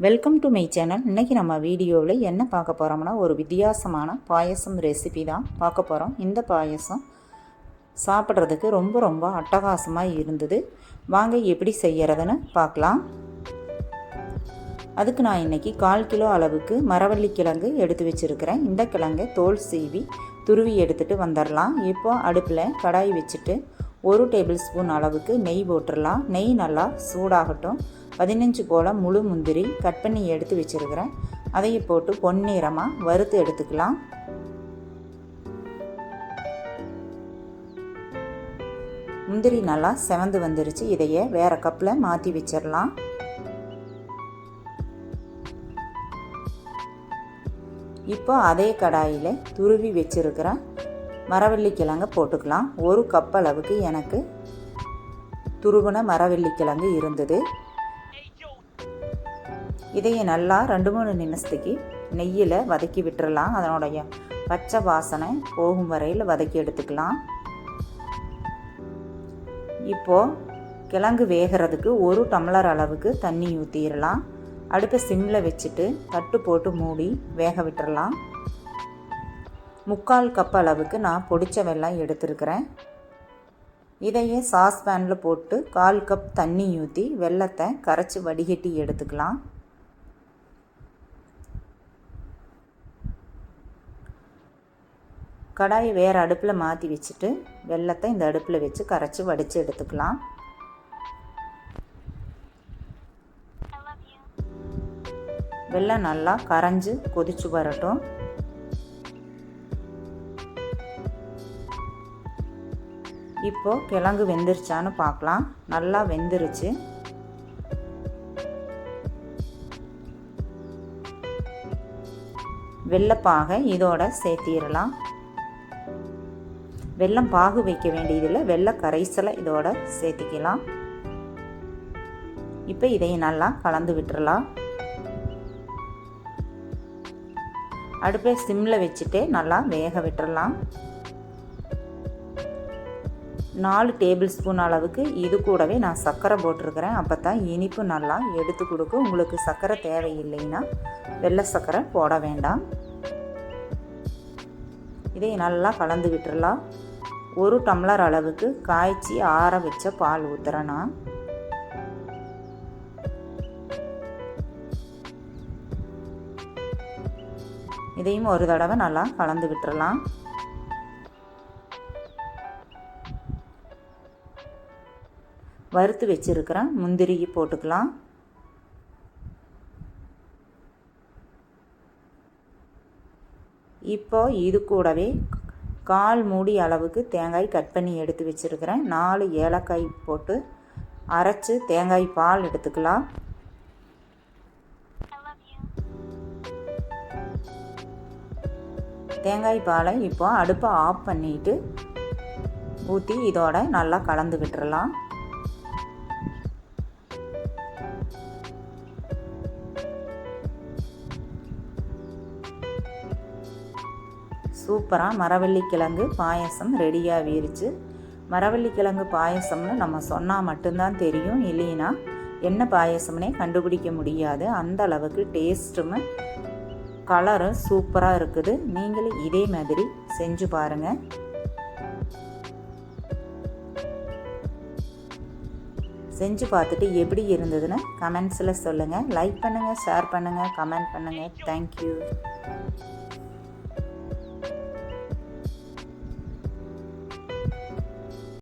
Welcome to my channel இன்றைக்கி நம்ம வீடியோவில் என்ன பார்க்க போகிறோம்னா ஒரு வித்தியாசமான பாயசம் ரெசிபி தான் பார்க்க போகிறோம் இந்த பாயசம் சாப்பிட்றதுக்கு ரொம்ப ரொம்ப அட்டகாசமாக இருந்தது. வாங்க எப்படி செய்கிறதுன்னு பார்க்கலாம். அதுக்கு நான் இன்றைக்கி கால் கிலோ அளவுக்கு மரவள்ளி கிழங்கு எடுத்து வச்சுருக்கிறேன். இந்த கிழங்கை தோல் சீவி துருவி எடுத்துகிட்டு வந்துடலாம். இப்போ அடுப்பில் கடாய் வச்சுட்டு ஒரு டேபிள் ஸ்பூன் அளவுக்கு நெய் போட்டுடலாம். நெய் நல்லா சூடாகட்டும். பதினஞ்சு போல் முழு முந்திரி கட் பண்ணி எடுத்து வச்சுருக்கிறேன். அதையை போட்டு பொன்னிறமாக வறுத்து எடுத்துக்கலாம். முந்திரி நல்லா செவந்து வந்துருச்சு. இதையே வேறு கப்பில் மாற்றி வச்சிடலாம். இப்போ அதே கடாயில் துருவி வச்சுருக்கிறேன். மரவள்ளி போட்டுக்கலாம். ஒரு கப் அளவுக்கு எனக்கு துருவன மரவள்ளி கிழங்கு இருந்தது. இதையை நல்லா ரெண்டு மூணு நிமிஷத்துக்கு நெய்யில் வதக்கி விட்டுறலாம். அதனுடைய பச்சை வாசனை போகும் வரையில் வதக்கி எடுத்துக்கலாம். இப்போது கிழங்கு வேகிறதுக்கு ஒரு டம்ளர் அளவுக்கு தண்ணி ஊற்றிடலாம் அடுப்பை சிம்மில் வச்சுட்டு தட்டு போட்டு மூடி வேக விட்டுறலாம். முக்கால் கப் அளவுக்கு நான் பொடிச்ச வெல்லம் எடுத்துருக்கிறேன். இதையே சாஸ்பேனில் போட்டு கால் கப் தண்ணி ஊற்றி வெள்ளத்தை கரைச்சி வடிகட்டி எடுத்துக்கலாம். கடாயை வேறு அடுப்பில் மாற்றி வச்சுட்டு வெள்ளத்தை இந்த அடுப்பில் வச்சு கரைச்சி வடித்து எடுத்துக்கலாம். வெள்ளம் நல்லா கரைஞ்சி கொதிச்சு வரட்டும். இப்போது கிழங்கு வெந்துருச்சான்னு பார்க்கலாம். நல்லா வெந்துருச்சு. வெள்ளைப்பாகை இதோட சேர்த்திடலாம். வெள்ளம் பாகு வைக்க வேண்டியதில்லை. வெள்ளை கரைசலை இதோட சேர்த்திக்கலாம். இப்போ இதை நல்லா கலந்து விட்டுறலாம். அடுப்பை சிம்மில் வச்சுட்டு நல்லா வேக விட்டுறலாம். நாலு டேபிள் ஸ்பூன் அளவுக்கு இது கூடவே நான் சர்க்கரை போட்டிருக்கிறேன். அப்போ தான் இனிப்பு நல்லா எடுத்து கொடுக்கும் உங்களுக்கு சர்க்கரை தேவையில்லைன்னா வெள்ளை சர்க்கரை போட வேண்டாம். இதை நல்லா கலந்து விட்டுறலாம். ஒரு டம்ளர் அளவுக்கு காய்ச்சி ஆற வச்ச பால் ஊற்றுறேன் இதையும் ஒரு தடவை நல்லா கலந்து விட்டுறலாம். வறுத்து வச்சுருக்கிறேன். முந்திரி போட்டுக்கலாம். இப்போ இது கூடவே கால் மூடி அளவுக்கு தேங்காய் கட் பண்ணி எடுத்து வச்சுருக்கிறேன். நாலு ஏலக்காய் போட்டு அரைச்சி தேங்காய் பால் எடுத்துக்கலாம். தேங்காய் பாலை இப்போ அடுப்பை ஆஃப் பண்ணிவிட்டு ஊற்றி இதோட நல்லா கலந்து சூப்பராக மரவள்ளி கிழங்கு பாயசம் ரெடியாகிருச்சு மரவள்ளி கிழங்கு பாயசம்னு நம்ம சொன்னால் மட்டும்தான் தெரியும். இல்லைன்னா என்ன பாயசம்னே கண்டுபிடிக்க முடியாது. அந்த அளவுக்கு டேஸ்ட்டும் கலரும் சூப்பராக இருக்குது. நீங்களும் இதே மாதிரி செஞ்சு பாருங்கள் செஞ்சு பார்த்துட்டு எப்படி இருந்ததுன்னு கமெண்ட்ஸில் சொல்லுங்கள் லைக் பண்ணுங்கள் ஷேர் பண்ணுங்கள் கமெண்ட் பண்ணுங்கள் தேங்க்யூ